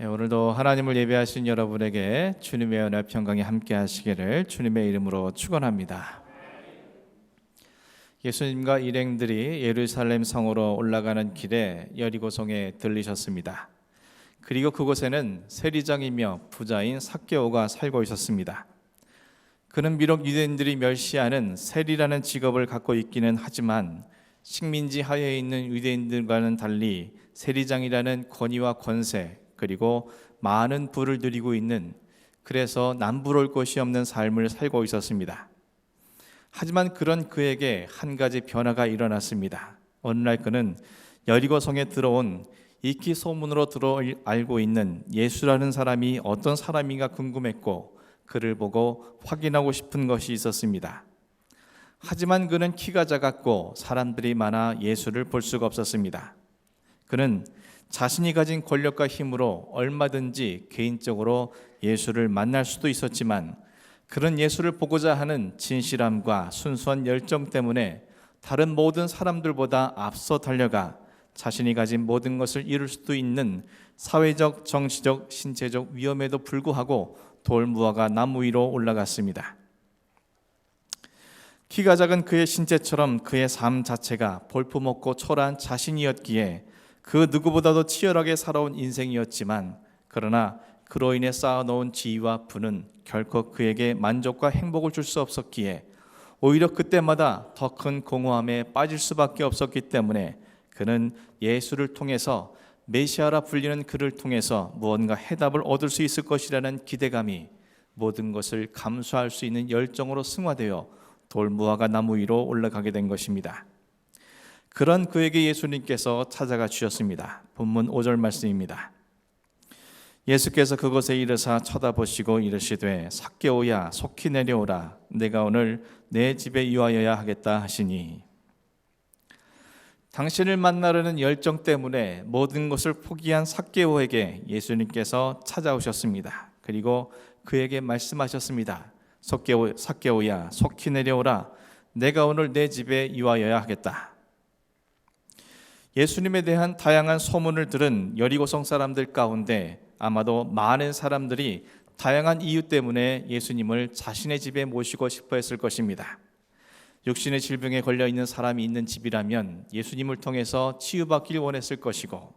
네, 오늘도 하나님을 예배하신 여러분에게 주님의 은혜 평강이 함께 하시기를 주님의 이름으로 축원합니다. 예수님과 일행들이 예루살렘 성으로 올라가는 길에 여리고 성에 들리셨습니다. 그리고 그곳에는 세리장이며 부자인 삭개오가 살고 있었습니다. 그는 비록 유대인들이 멸시하는 세리라는 직업을 갖고 있기는 하지만 식민지 하에 있는 유대인들과는 달리 세리장이라는 권위와 권세 그리고 많은 부를 누리고 있는 그래서 남부러울 곳이 없는 삶을 살고 있었습니다. 하지만 그런 그에게 한 가지 변화가 일어났습니다. 어느 날 그는 여리고 성에 들어온 익히 소문으로 들어 알고 있는 예수라는 사람이 어떤 사람인가 궁금했고 그를 보고 확인하고 싶은 것이 있었습니다. 하지만 그는 키가 작았고 사람들이 많아 예수를 볼 수가 없었습니다. 그는 자신이 가진 권력과 힘으로 얼마든지 개인적으로 예수를 만날 수도 있었지만 그런 예수를 보고자 하는 진실함과 순수한 열정 때문에 다른 모든 사람들보다 앞서 달려가 자신이 가진 모든 것을 이룰 수도 있는 사회적, 정치적, 신체적 위험에도 불구하고 돌무화가 나무 위로 올라갔습니다. 키가 작은 그의 신체처럼 그의 삶 자체가 볼품없고 초라한 자신이었기에 그 누구보다도 치열하게 살아온 인생이었지만 그러나 그로 인해 쌓아놓은 지위와 부는 결코 그에게 만족과 행복을 줄 수 없었기에 오히려 그때마다 더 큰 공허함에 빠질 수밖에 없었기 때문에 그는 예수를 통해서 메시아라 불리는 그를 통해서 무언가 해답을 얻을 수 있을 것이라는 기대감이 모든 것을 감수할 수 있는 열정으로 승화되어 돌무화가 나무 위로 올라가게 된 것입니다. 그런 그에게 예수님께서 찾아가 주셨습니다. 본문 5절 말씀입니다. 예수께서 그곳에 이르사 쳐다보시고 이르시되 삭개오야 속히 내려오라 내가 오늘 내 집에 유하여야 하겠다 하시니 당신을 만나려는 열정 때문에 모든 것을 포기한 삭개오에게 예수님께서 찾아오셨습니다. 그리고 그에게 말씀하셨습니다. 삭개오, 삭개오야 속히 내려오라 내가 오늘 내 집에 유하여야 하겠다. 예수님에 대한 다양한 소문을 들은 여리고성 사람들 가운데 아마도 많은 사람들이 다양한 이유 때문에 예수님을 자신의 집에 모시고 싶어 했을 것입니다. 육신의 질병에 걸려 있는 사람이 있는 집이라면 예수님을 통해서 치유받길 원했을 것이고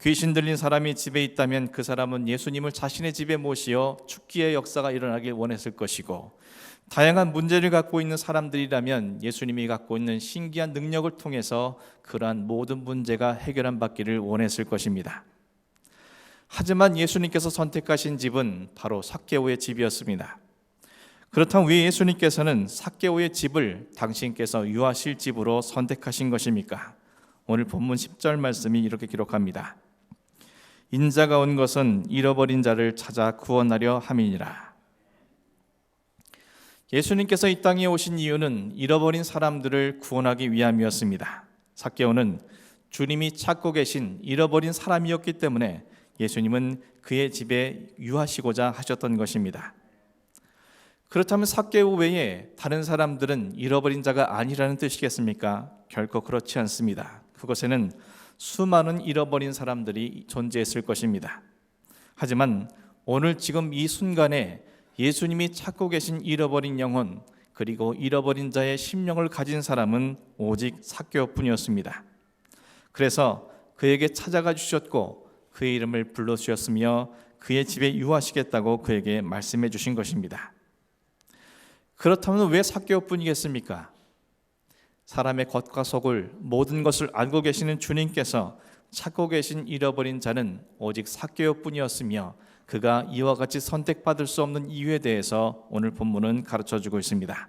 귀신 들린 사람이 집에 있다면 그 사람은 예수님을 자신의 집에 모시어 축기의 역사가 일어나길 원했을 것이고 다양한 문제를 갖고 있는 사람들이라면 예수님이 갖고 있는 신기한 능력을 통해서 그러한 모든 문제가 해결한 받기를 원했을 것입니다. 하지만 예수님께서 선택하신 집은 바로 삭개오의 집이었습니다. 그렇다면 왜 예수님께서는 삭개오의 집을 당신께서 유하실 집으로 선택하신 것입니까? 오늘 본문 10절 말씀이 이렇게 기록합니다. 인자가 온 것은 잃어버린 자를 찾아 구원하려 함이니라. 예수님께서 이 땅에 오신 이유는 잃어버린 사람들을 구원하기 위함이었습니다. 삭개오는 주님이 찾고 계신 잃어버린 사람이었기 때문에 예수님은 그의 집에 유하시고자 하셨던 것입니다. 그렇다면 삭개오 외에 다른 사람들은 잃어버린 자가 아니라는 뜻이겠습니까? 결코 그렇지 않습니다. 그곳에는 수많은 잃어버린 사람들이 존재했을 것입니다. 하지만 오늘 지금 이 순간에 예수님이 찾고 계신 잃어버린 영혼 그리고 잃어버린 자의 심령을 가진 사람은 오직 삭개오뿐이었습니다. 그래서 그에게 찾아가 주셨고 그의 이름을 불러 주셨으며 그의 집에 유하시겠다고 그에게 말씀해 주신 것입니다. 그렇다면 왜 삭개오뿐이겠습니까? 사람의 겉과 속을 모든 것을 알고 계시는 주님께서 찾고 계신 잃어버린 자는 오직 삭개오뿐이었으며 그가 이와 같이 선택받을 수 없는 이유에 대해서 오늘 본문은 가르쳐 주고 있습니다.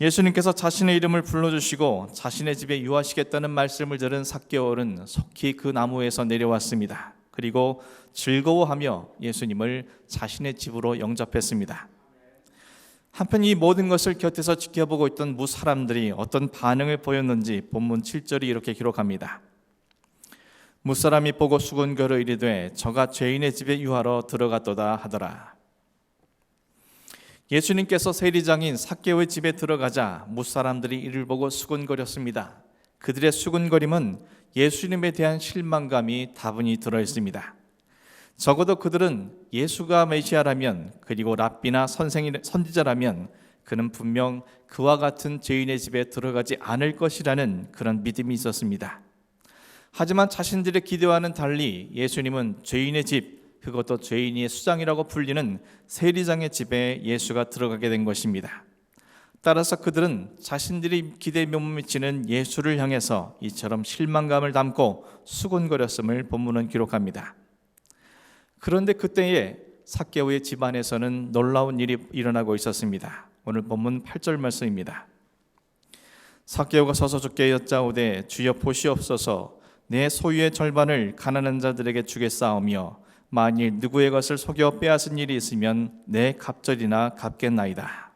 예수님께서 자신의 이름을 불러주시고 자신의 집에 유하시겠다는 말씀을 들은 삭개월은 속히 그 나무에서 내려왔습니다. 그리고 즐거워하며 예수님을 자신의 집으로 영접했습니다. 한편 이 모든 것을 곁에서 지켜보고 있던 무 사람들이 어떤 반응을 보였는지 본문 7절이 이렇게 기록합니다. 무사람이 보고 수군거려 이르되 저가 죄인의 집에 유하러 들어갔도다 하더라. 예수님께서 세리장인 삭개오의 집에 들어가자 무사람들이 이를 보고 수군거렸습니다. 그들의 수군거림은 예수님에 대한 실망감이 다분히 들어 있습니다. 적어도 그들은 예수가 메시아라면 그리고 랍비나 선생이 선지자라면 그는 분명 그와 같은 죄인의 집에 들어가지 않을 것이라는 그런 믿음이 있었습니다. 하지만 자신들의 기대와는 달리 예수님은 죄인의 집, 그것도 죄인의 수장이라고 불리는 세리장의 집에 예수가 들어가게 된 것입니다. 따라서 그들은 자신들이 기대에 못 미치는 예수를 향해서 이처럼 실망감을 담고 수군거렸음을 본문은 기록합니다. 그런데 그때에 사개오의 집안에서는 놀라운 일이 일어나고 있었습니다. 오늘 본문 8절 말씀입니다. 사개오가 서서 주께 여짜오되 주여 보시옵소서 내 소유의 절반을 가난한 자들에게 주겠사오며 만일 누구의 것을 속여 빼앗은 일이 있으면 내 갑절이나 갚겠나이다.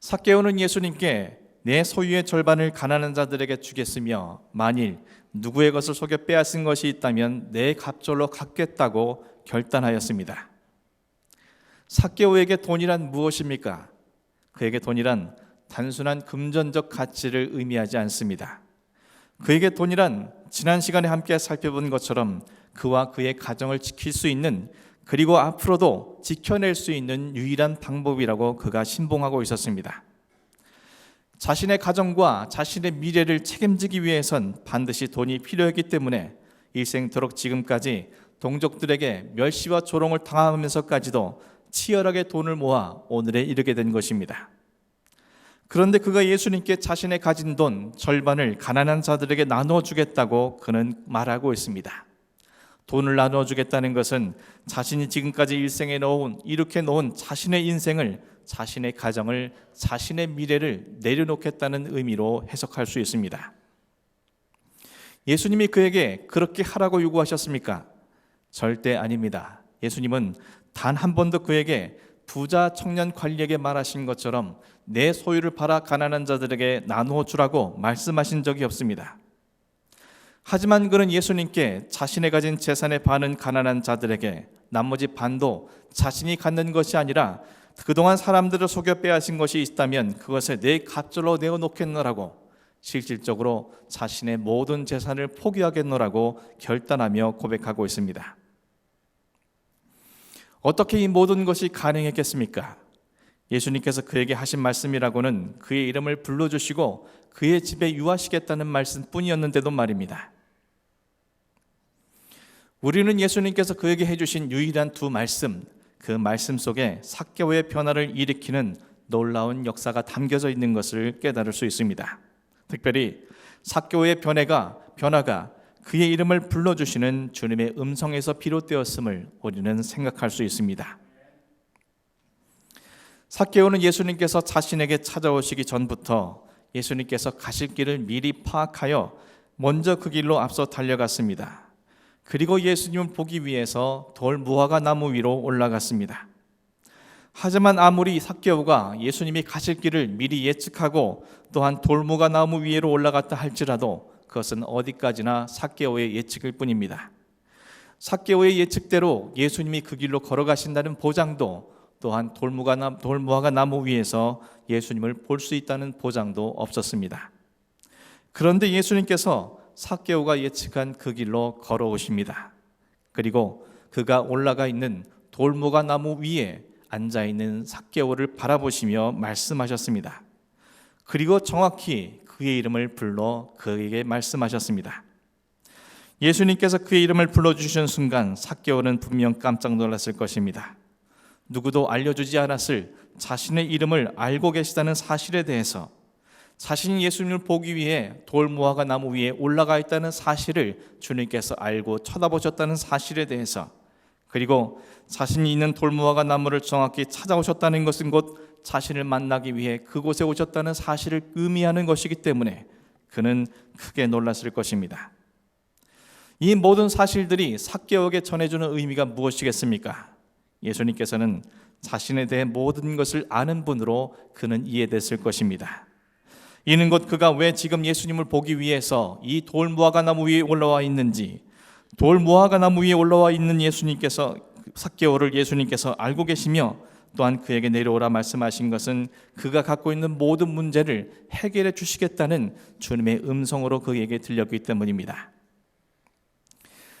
사개오는 예수님께 내 소유의 절반을 가난한 자들에게 주겠으며 만일 누구의 것을 속여 빼앗은 것이 있다면 내 갑절로 갚겠다고 결단하였습니다. 사개오에게 돈이란 무엇입니까? 그에게 돈이란 단순한 금전적 가치를 의미하지 않습니다. 그에게 돈이란 지난 시간에 함께 살펴본 것처럼 그와 그의 가정을 지킬 수 있는 그리고 앞으로도 지켜낼 수 있는 유일한 방법이라고 그가 신봉하고 있었습니다. 자신의 가정과 자신의 미래를 책임지기 위해선 반드시 돈이 필요했기 때문에 일생토록 지금까지 동족들에게 멸시와 조롱을 당하면서까지도 치열하게 돈을 모아 오늘에 이르게 된 것입니다. 그런데 그가 예수님께 자신의 가진 돈 절반을 가난한 자들에게 나누어 주겠다고 그는 말하고 있습니다. 돈을 나누어 주겠다는 것은 자신이 지금까지 일생에 놓은 이렇게 놓은 자신의 인생을 자신의 가정을 자신의 미래를 내려놓겠다는 의미로 해석할 수 있습니다. 예수님이 그에게 그렇게 하라고 요구하셨습니까? 절대 아닙니다. 예수님은 단 한 번도 그에게 부자 청년 관리에게 말하신 것처럼 내 소유를 팔아 가난한 자들에게 나누어 주라고 말씀하신 적이 없습니다. 하지만 그는 예수님께 자신의 가진 재산의 반은 가난한 자들에게 나머지 반도 자신이 갖는 것이 아니라 그동안 사람들을 속여 빼앗은 것이 있다면 그것을 내 갑절로 내어 놓겠노라고 실질적으로 자신의 모든 재산을 포기하겠노라고 결단하며 고백하고 있습니다. 어떻게 이 모든 것이 가능했겠습니까? 예수님께서 그에게 하신 말씀이라고는 그의 이름을 불러주시고 그의 집에 유하시겠다는 말씀뿐이었는데도 말입니다. 우리는 예수님께서 그에게 해주신 유일한 두 말씀, 그 말씀 속에 사개오의 변화를 일으키는 놀라운 역사가 담겨져 있는 것을 깨달을 수 있습니다. 특별히 사개오의 변화가 변화가 그의 이름을 불러주시는 주님의 음성에서 비롯되었음을 우리는 생각할 수 있습니다. 사개오는 예수님께서 자신에게 찾아오시기 전부터 예수님께서 가실 길을 미리 파악하여 먼저 그 길로 앞서 달려갔습니다. 그리고 예수님을 보기 위해서 돌 무화과 나무 위로 올라갔습니다. 하지만 아무리 사개오가 예수님이 가실 길을 미리 예측하고 또한 돌무가 나무 위로 올라갔다 할지라도 그것은 어디까지나 사개오의 예측일 뿐입니다. 사개오의 예측대로 예수님이 그 길로 걸어가신다는 보장도 또한 돌무가 나, 돌무화가 나무 위에서 예수님을 볼 수 있다는 보장도 없었습니다. 그런데 예수님께서 사개오가 예측한 그 길로 걸어오십니다. 그리고 그가 올라가 있는 돌무가 나무 위에 앉아 있는 사개오를 바라보시며 말씀하셨습니다. 그리고 정확히 그의 이름을 불러 그에게 말씀하셨습니다. 예수님께서 그의 이름을 불러주신 순간 사개오는 분명 깜짝 놀랐을 것입니다. 누구도 알려주지 않았을 자신의 이름을 알고 계시다는 사실에 대해서 자신이 예수님을 보기 위해 돌무화과 나무 위에 올라가 있다는 사실을 주님께서 알고 쳐다보셨다는 사실에 대해서 그리고 자신이 있는 돌무화과 나무를 정확히 찾아오셨다는 것은 곧 자신을 만나기 위해 그곳에 오셨다는 사실을 의미하는 것이기 때문에 그는 크게 놀랐을 것입니다. 이 모든 사실들이 사개옥에 전해주는 의미가 무엇이겠습니까? 예수님께서는 자신에 대해 모든 것을 아는 분으로 그는 이해됐을 것입니다. 이는 곧 그가 왜 지금 예수님을 보기 위해서 이 돌무화과 나무 위에 올라와 있는지 돌무화과 나무 위에 올라와 있는 예수님께서 사개오를 예수님께서 알고 계시며 또한 그에게 내려오라 말씀하신 것은 그가 갖고 있는 모든 문제를 해결해 주시겠다는 주님의 음성으로 그에게 들렸기 때문입니다.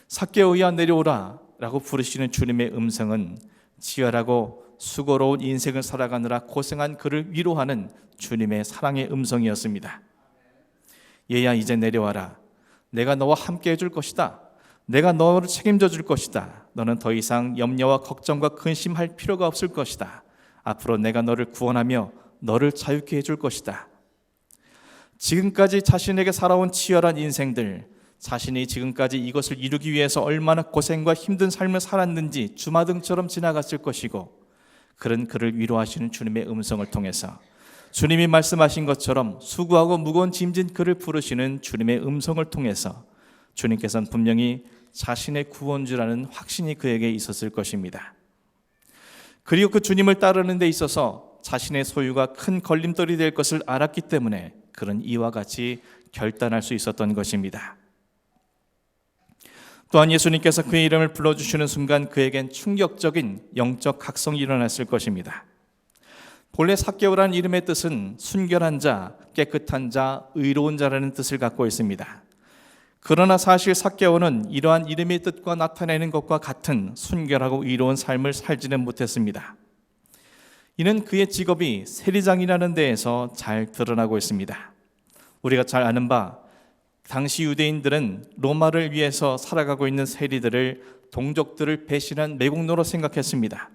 삭개오야 내려오라라고 부르시는 주님의 음성은 치열하고 수고로운 인생을 살아가느라 고생한 그를 위로하는 주님의 사랑의 음성이었습니다. 얘야 이제 내려와라. 내가 너와 함께 해줄 것이다. 내가 너를 책임져 줄 것이다. 너는 더 이상 염려와 걱정과 근심할 필요가 없을 것이다. 앞으로 내가 너를 구원하며 너를 자유케 해줄 것이다. 지금까지 자신에게 살아온 치열한 인생들, 자신이 지금까지 이것을 이루기 위해서 얼마나 고생과 힘든 삶을 살았는지 주마등처럼 지나갔을 것이고, 그런 그를 위로하시는 주님의 음성을 통해서 주님이 말씀하신 것처럼 수고하고 무거운 짐진 그를 부르시는 주님의 음성을 통해서 주님께서는 분명히 자신의 구원주라는 확신이 그에게 있었을 것입니다. 그리고 그 주님을 따르는 데 있어서 자신의 소유가 큰 걸림돌이 될 것을 알았기 때문에 그런 이와 같이 결단할 수 있었던 것입니다. 또한 예수님께서 그의 이름을 불러주시는 순간 그에겐 충격적인 영적 각성이 일어났을 것입니다. 본래 삭개오라는 이름의 뜻은 순결한 자, 깨끗한 자, 의로운 자라는 뜻을 갖고 있습니다. 그러나 사실 삭개오는 이러한 이름의 뜻과 나타내는 것과 같은 순결하고 의로운 삶을 살지는 못했습니다. 이는 그의 직업이 세리장이라는 데에서 잘 드러나고 있습니다. 우리가 잘 아는 바 당시 유대인들은 로마를 위해서 살아가고 있는 세리들을 동족들을 배신한 매국노로 생각했습니다.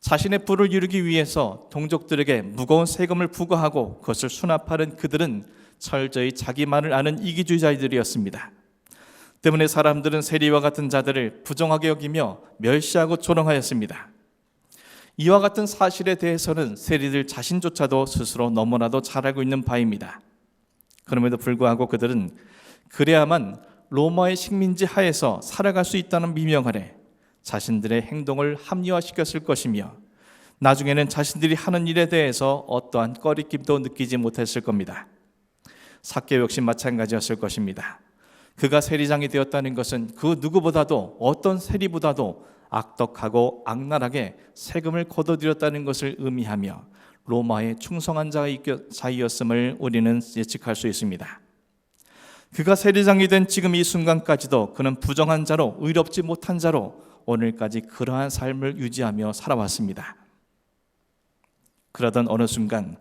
자신의 부를 이루기 위해서 동족들에게 무거운 세금을 부과하고 그것을 수납하는 그들은 철저히 자기만을 아는 이기주의자들이었습니다. 때문에 사람들은 세리와 같은 자들을 부정하게 여기며 멸시하고 조롱하였습니다. 이와 같은 사실에 대해서는 세리들 자신조차도 스스로 너무나도 잘 알고 있는 바입니다. 그럼에도 불구하고 그들은 그래야만 로마의 식민지 하에서 살아갈 수 있다는 미명 아래 자신들의 행동을 합리화시켰을 것이며 나중에는 자신들이 하는 일에 대해서 어떠한 꺼리낌도 느끼지 못했을 겁니다. 사케 역시 마찬가지였을 것입니다. 그가 세리장이 되었다는 것은 그 누구보다도 어떤 세리보다도 악덕하고 악랄하게 세금을 거둬들였다는 것을 의미하며 로마의 충성한 자이었음을 우리는 예측할 수 있습니다. 그가 세리장이 된 지금 이 순간까지도 그는 부정한 자로 의롭지 못한 자로 오늘까지 그러한 삶을 유지하며 살아왔습니다. 그러던 어느 순간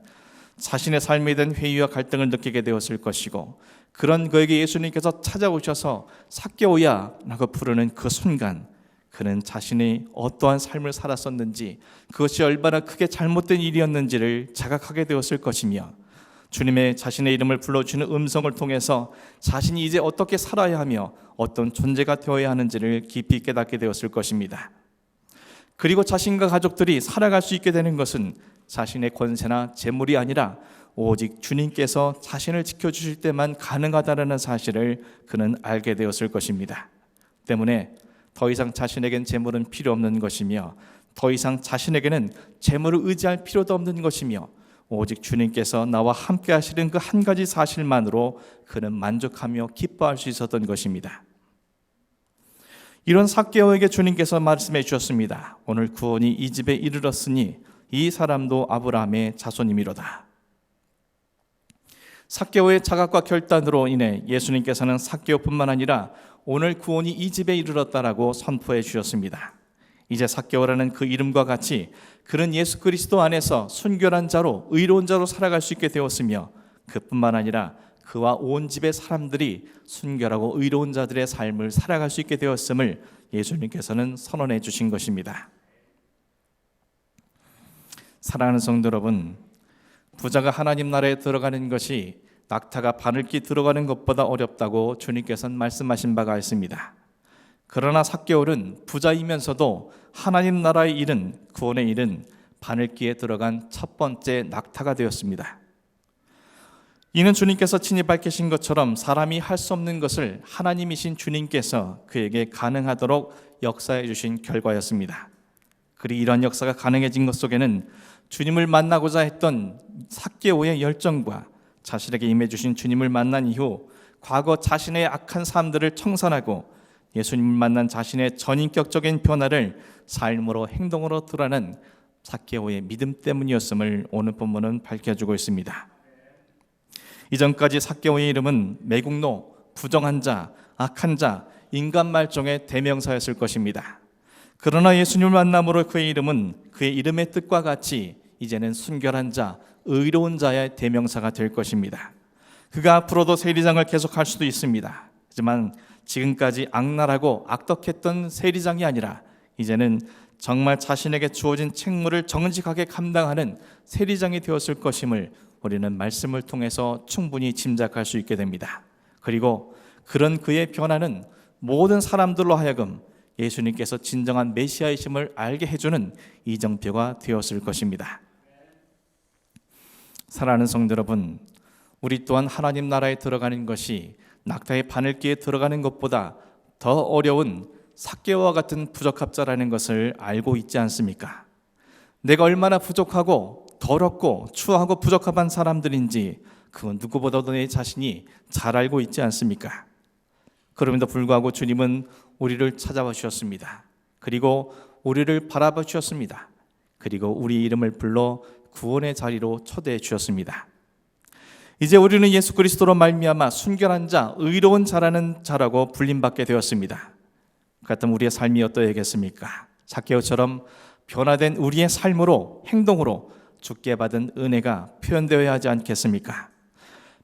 자신의 삶에 대한 회의와 갈등을 느끼게 되었을 것이고 그런 그에게 예수님께서 찾아오셔서 삭개오야라고 부르는 그 순간 그는 자신이 어떠한 삶을 살았었는지 그것이 얼마나 크게 잘못된 일이었는지를 자각하게 되었을 것이며 주님의 자신의 이름을 불러주는 음성을 통해서 자신이 이제 어떻게 살아야 하며 어떤 존재가 되어야 하는지를 깊이 깨닫게 되었을 것입니다. 그리고 자신과 가족들이 살아갈 수 있게 되는 것은 자신의 권세나 재물이 아니라 오직 주님께서 자신을 지켜주실 때만 가능하다는 사실을 그는 알게 되었을 것입니다. 때문에 더 이상 자신에겐 재물은 필요 없는 것이며 더 이상 자신에게는 재물을 의지할 필요도 없는 것이며 오직 주님께서 나와 함께 하시는 그 한 가지 사실만으로 그는 만족하며 기뻐할 수 있었던 것입니다. 이런 사개오에게 주님께서 말씀해 주셨습니다. 오늘 구원이 이 집에 이르렀으니 이 사람도 아브라함의 자손이미로다. 사개오의 자각과 결단으로 인해 예수님께서는 사개오뿐만 아니라 오늘 구원이 이 집에 이르렀다라고 선포해 주셨습니다. 이제 사개오라는 그 이름과 같이 그는 예수 그리스도 안에서 순결한 자로 의로운 자로 살아갈 수 있게 되었으며 그뿐만 아니라 그와 온 집의 사람들이 순결하고 의로운 자들의 삶을 살아갈 수 있게 되었음을 예수님께서는 선언해 주신 것입니다. 사랑하는 성도 여러분, 부자가 하나님 나라에 들어가는 것이 낙타가 바늘기 들어가는 것보다 어렵다고 주님께서는 말씀하신 바가 있습니다. 그러나 삭개월은 부자이면서도 하나님 나라의 일은 구원의 일은 바늘기에 들어간 첫 번째 낙타가 되었습니다. 이는 주님께서 친히 밝히신 것처럼 사람이 할 수 없는 것을 하나님이신 주님께서 그에게 가능하도록 역사해 주신 결과였습니다. 그리 이러한 역사가 가능해진 것 속에는 주님을 만나고자 했던 삭개오의 열정과 자신에게 임해 주신 주님을 만난 이후 과거 자신의 악한 삶들을 청산하고 예수님을 만난 자신의 전인격적인 변화를 삶으로 행동으로 드러낸 삭개오의 믿음 때문이었음을 오늘 본문은 밝혀주고 있습니다. 이전까지 삭개오의 이름은 매국노, 부정한 자, 악한 자 인간 말종의 대명사였을 것입니다. 그러나 예수님을 만남으로 그의 이름은 그의 이름의 뜻과 같이 이제는 순결한 자, 의로운 자의 대명사가 될 것입니다. 그가 앞으로도 세리장을 계속할 수도 있습니다. 하지만 지금까지 악랄하고 악덕했던 세리장이 아니라 이제는 정말 자신에게 주어진 책무를 정직하게 감당하는 세리장이 되었을 것임을 우리는 말씀을 통해서 충분히 짐작할 수 있게 됩니다. 그리고 그런 그의 변화는 모든 사람들로 하여금 예수님께서 진정한 메시아이심을 알게 해주는 이정표가 되었을 것입니다. 사랑하는 성도 여러분, 우리 또한 하나님 나라에 들어가는 것이 낙타의 바늘기에 들어가는 것보다 더 어려운 삭개와 같은 부적합자라는 것을 알고 있지 않습니까? 내가 얼마나 부족하고 더럽고 추하고 부적합한 사람들인지 그건 누구보다도 내 자신이 잘 알고 있지 않습니까? 그럼에도 불구하고 주님은 우리를 찾아와 주셨습니다. 그리고 우리를 바라봐 주셨습니다. 그리고 우리 이름을 불러 구원의 자리로 초대해 주셨습니다. 이제 우리는 예수 그리스도로 말미암아 순결한 자, 의로운 자라는 자라고 불림받게 되었습니다. 같은 우리의 삶이 어떠하겠습니까? 사케오처럼 변화된 우리의 삶으로 행동으로 죽게 받은 은혜가 표현되어야 하지 않겠습니까?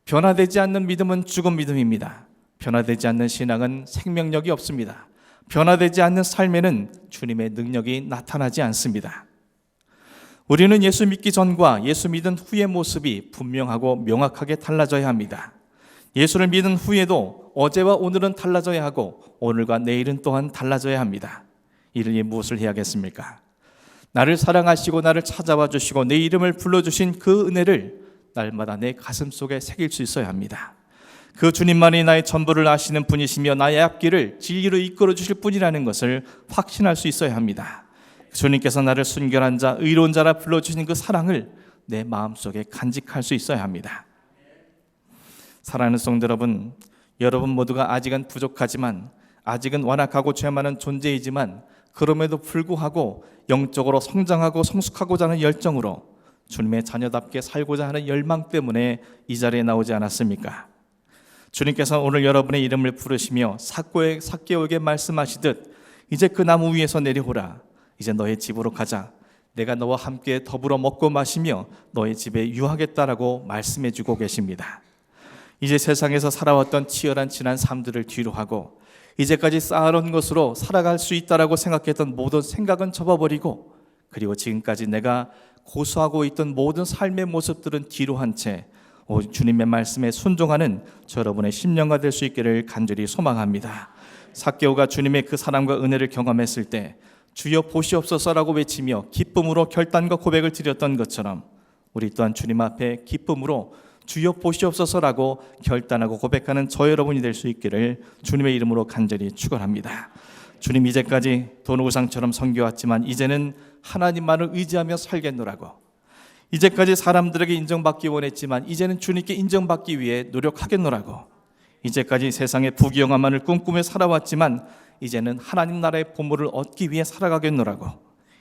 변화되지 않는 믿음은 죽은 믿음입니다. 변화되지 않는 신앙은 생명력이 없습니다. 변화되지 않는 삶에는 주님의 능력이 나타나지 않습니다. 우리는 예수 믿기 전과 예수 믿은 후의 모습이 분명하고 명확하게 달라져야 합니다. 예수를 믿은 후에도 어제와 오늘은 달라져야 하고 오늘과 내일은 또한 달라져야 합니다. 이를 위해 무엇을 해야겠습니까? 나를 사랑하시고 나를 찾아와 주시고 내 이름을 불러주신 그 은혜를 날마다 내 가슴 속에 새길 수 있어야 합니다. 그 주님만이 나의 전부를 아시는 분이시며 나의 앞길을 진리로 이끌어 주실 분이라는 것을 확신할 수 있어야 합니다. 주님께서 나를 순결한 자, 의로운 자라 불러 주신 그 사랑을 내 마음속에 간직할 수 있어야 합니다. 사랑하는 성도 여러분, 여러분 모두가 아직은 부족하지만 아직은 완악하고 죄 많은 존재이지만 그럼에도 불구하고 영적으로 성장하고 성숙하고자 하는 열정으로 주님의 자녀답게 살고자 하는 열망 때문에 이 자리에 나오지 않았습니까? 주님께서 오늘 여러분의 이름을 부르시며 삭고에 삭개오에게 말씀하시듯 이제 그 나무 위에서 내려오라 이제 너의 집으로 가자 내가 너와 함께 더불어 먹고 마시며 너의 집에 유하겠다라고 말씀해 주고 계십니다. 이제 세상에서 살아왔던 치열한 지난 삶들을 뒤로 하고 이제까지 쌓아놓은 것으로 살아갈 수 있다라고 생각했던 모든 생각은 접어버리고 그리고 지금까지 내가 고수하고 있던 모든 삶의 모습들은 뒤로 한 채 주님의 말씀에 순종하는 저 여러분의 심령가 될수 있기를 간절히 소망합니다. 사개오가 주님의 그 사랑과 은혜를 경험했을 때 주여 보시옵소서라고 외치며 기쁨으로 결단과 고백을 드렸던 것처럼 우리 또한 주님 앞에 기쁨으로 주여 보시옵소서라고 결단하고 고백하는 저 여러분이 될 수 있기를 주님의 이름으로 간절히 축원합니다. 주님 이제까지 도노우상처럼 섬겨왔지만 이제는 하나님만을 의지하며 살겠노라고 이제까지 사람들에게 인정받기 원했지만 이제는 주님께 인정받기 위해 노력하겠노라고 이제까지 세상의 부귀영화만을 꿈꾸며 살아왔지만 이제는 하나님 나라의 보물을 얻기 위해 살아가겠노라고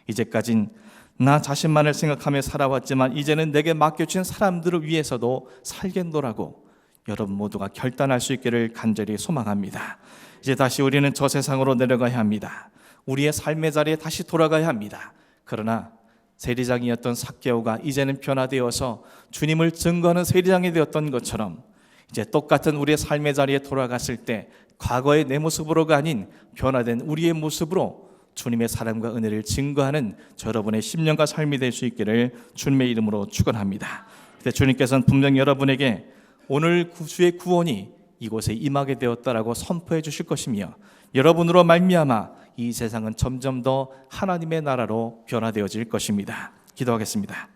이제까진 나 자신만을 생각하며 살아왔지만 이제는 내게 맡겨진 사람들을 위해서도 살겠노라고 여러분 모두가 결단할 수 있기를 간절히 소망합니다. 이제 다시 우리는 저 세상으로 내려가야 합니다. 우리의 삶의 자리에 다시 돌아가야 합니다. 그러나 세리장이었던 삭개오가 이제는 변화되어서 주님을 증거하는 세리장이 되었던 것처럼 이제 똑같은 우리의 삶의 자리에 돌아갔을 때 과거의 내 모습으로가 아닌 변화된 우리의 모습으로 주님의 사랑과 은혜를 증거하는 저 여러분의 10년과 삶이 될 수 있기를 주님의 이름으로 축원합니다. 그때 주님께서는 분명 여러분에게 오늘 구주의 구원이 이곳에 임하게 되었다라고 선포해 주실 것이며 여러분으로 말미암아 이 세상은 점점 더 하나님의 나라로 변화되어질 것입니다. 기도하겠습니다.